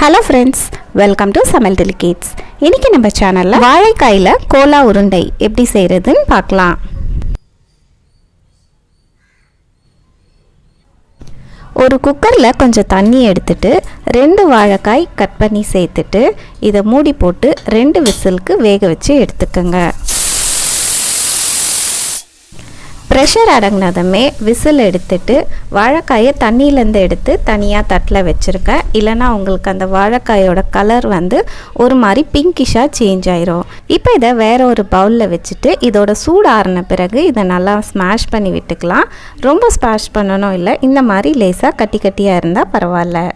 Hello friends welcome to சமையல் delicates இன்றைக்கி நம்ம சேனலில் வாழைக்காயில் கோலா உருண்டை எப்படி செய்கிறதுன்னு பார்க்கலாம். ஒரு குக்கரில் கொஞ்சம் தண்ணி எடுத்துட்டு ரெண்டு வாழைக்காய் கட் பண்ணி சேர்த்துட்டு இதை மூடி போட்டு ரெண்டு விசிலுக்கு வேக வச்சு எடுத்துக்கோங்க. ப்ரெஷர் அடங்கினதுமே விசில் எடுத்துட்டு வாழைக்காயை தண்ணியிலேருந்து எடுத்து தனியாக தட்டில் வச்சுருக்கேன் இல்லைனா உங்களுக்கு அந்த வாழைக்காயோட கலர் வந்து ஒரு மாதிரி பிங்கிஷாக சேஞ்ச் ஆயிரும். இப்போ இதை வேற ஒரு பவுலில் வச்சுட்டு இதோட சூடு ஆறின பிறகு இதை நல்லா ஸ்மாஷ் பண்ணி விட்டுக்கலாம். ரொம்ப ஸ்மாஷ் பண்ணணும் இல்லை இந்த மாதிரி லேசாக கட்டி கட்டியாக இருந்தால் பரவாயில்ல.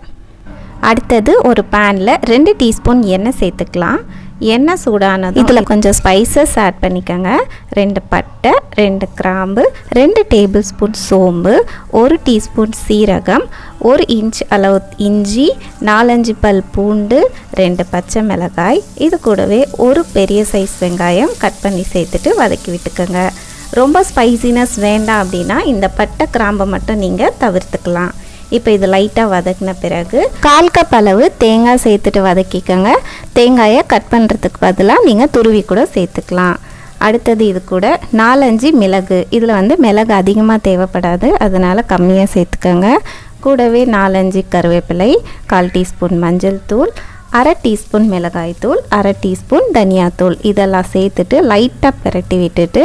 அடுத்தது ஒரு பேனில் ரெண்டு டீஸ்பூன் எண்ணெய் சேர்த்துக்கலாம். எண்ணெய் சூடானது இதில் கொஞ்சம் ஸ்பைசஸ் ஆட் பண்ணிக்கோங்க. ரெண்டு பட்டை ரெண்டு கிராம்பு ரெண்டு டேபிள் ஸ்பூன் சோம்பு ஒரு டீஸ்பூன் சீரகம் ஒரு இன்ச் அளவு இஞ்சி நாலஞ்சு பல் பூண்டு ரெண்டு பச்சை மிளகாய் இது கூடவே ஒரு பெரிய சைஸ் வெங்காயம் கட் பண்ணி சேர்த்துட்டு வதக்கி விட்டுக்கோங்க. ரொம்ப ஸ்பைசினஸ் வேண்டாம் அப்படின்னா இந்த பட்டை கிராம்பை மட்டும் நீங்கள் தவிர்த்துக்கலாம். இப்போ இது லைட்டாக வதக்கின பிறகு கால் கப் அளவு தேங்காய் சேர்த்துட்டு வதக்கிக்கோங்க. தேங்காயை கட் பண்ணுறதுக்கு பதிலாக நீங்கள் துருவி கூட சேர்த்துக்கலாம். அடுத்தது இது கூட நாலஞ்சு மிளகு. இதில் வந்து மிளகு அதிகமாக தேவைப்படாது. அதனால் கம்மியாக சேர்த்துக்கோங்க. கூடவே நாலஞ்சு கருவேப்பிலை கால் டீஸ்பூன் மஞ்சள் தூள் அரை டீஸ்பூன் மிளகாய்த்தூள் அரை டீஸ்பூன் தனியாத்தூள். இதெல்லாம் சேர்த்துட்டு லைட்டாக பிரட்டி விட்டுட்டு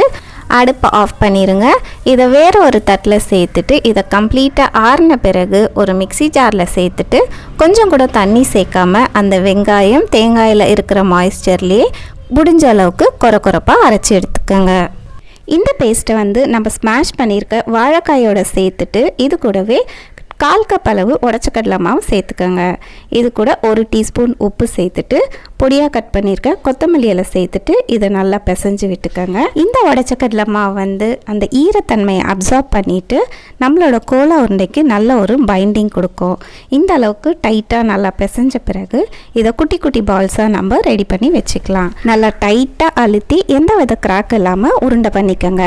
அடுப்பை ஆஃப் பண்ணிடுங்க இதை வேறு ஒரு தட்டில் சேர்த்துட்டு இதை கம்ப்ளீட்டாக ஆறின பிறகு ஒரு மிக்சி ஜாரில் சேர்த்துட்டு கொஞ்சம் கூட தண்ணி சேர்க்காம அந்த வெங்காயம் தேங்காயில் இருக்கிற மாய்ஸ்சர்லேயே முடிஞ்ச அளவுக்கு குறை குறைப்பாக அரைச்சி எடுத்துக்கோங்க. இந்த பேஸ்ட்டை வந்து நம்ம ஸ்மாஷ் பண்ணியிருக்க வாழைக்காயோட சேர்த்துட்டு இது கூடவே கால் கப் அளவு உடச்ச கடலை மாவு சேர்த்துக்கோங்க. இது கூட ஒரு டீஸ்பூன் உப்பு சேர்த்துட்டு பொடியாக கட் பண்ணியிருக்க கொத்தமல்லி இலை சேர்த்துட்டு இதை நல்லா பிசைஞ்சு விட்டுக்கோங்க. இந்த உடச்ச கடலை மாவு வந்து அந்த ஈரத்தன்மையை அப்சார்ப் பண்ணிவிட்டு நம்மளோட கோலா உருண்டைக்கு நல்ல ஒரு பைண்டிங் கொடுக்கும். இந்த அளவுக்கு டைட்டாக நல்லா பிசைஞ்ச பிறகு இதை குட்டி குட்டி பால்ஸாக நம்ம ரெடி பண்ணி வச்சுக்கலாம். நல்லா டைட்டாக அழுத்தி எந்த வித கிராக் இல்லாமல் உருண்டை பண்ணிக்கோங்க.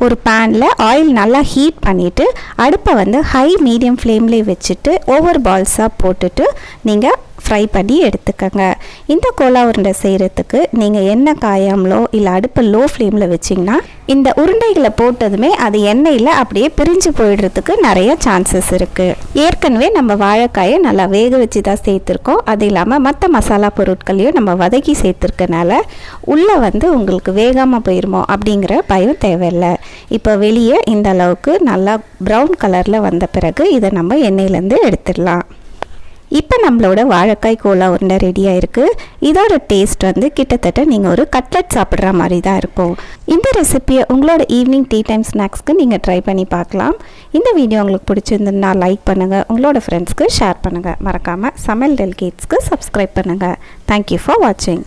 ஒரு பேனில் ஆயில் நல்லா ஹீட் பண்ணிவிட்டு அடுப்பை வந்து ஹை மீடியம் ஃப்ளேம்லேயே வச்சுட்டு ஓவர் பால்ஸாக போட்டுட்டு நீங்கள் ஃப்ரை பண்ணி எடுத்துக்கோங்க. இந்த கோலா உருண்டை செய்கிறதுக்கு நீங்கள் எண்ணெய் காயாமலோ இல்லை அடுப்பை லோ ஃப்ளேமில் வச்சிங்கன்னா இந்த உருண்டைகளை போட்டதுமே அது எண்ணெயில் அப்படியே பிரிஞ்சு போயிடுறதுக்கு நிறைய சான்சஸ் இருக்குது ஏற்கனவே நம்ம வாழைக்காயை நல்லா வேக வச்சு தான் சேர்த்துருக்கோம். அது இல்லாமல் மற்ற மசாலா பொருட்களையும் நம்ம வதக்கி சேர்த்துருக்கனால உள்ளே வந்து உங்களுக்கு வேகாமல் போயிடுமோ அப்படிங்கிற பயம் தேவையில்லை. இப்போ வெளியே இந்த அளவுக்கு நல்லா ப்ரௌன் கலரில் வந்த பிறகு இதை நம்ம எண்ணெயிலேருந்து எடுத்துடலாம். இப்போ நம்மளோட வாழைக்காய் கோலா உருண்டை ரெடியாக இருக்குது இதோட டேஸ்ட் வந்து கிட்டத்தட்ட நீங்கள் ஒரு கட்லட் சாப்பிட்ற மாதிரி தான் இருக்கும். இந்த ரெசிப்பியை உங்களோட ஈவினிங் டீ டைம் ஸ்நாக்ஸ்க்கு நீங்கள் ட்ரை பண்ணி பார்க்கலாம். இந்த வீடியோ உங்களுக்கு பிடிச்சிருந்ததுன்னா லைக் பண்ணுங்கள் உங்களோட ஃப்ரெண்ட்ஸ்க்கு ஷேர் பண்ணுங்கள் மறக்காமல் சமையல் டெலிகேட்ஸ்க்கு சப்ஸ்கிரைப் பண்ணுங்கள் தேங்க்யூ ஃபார் வாட்சிங்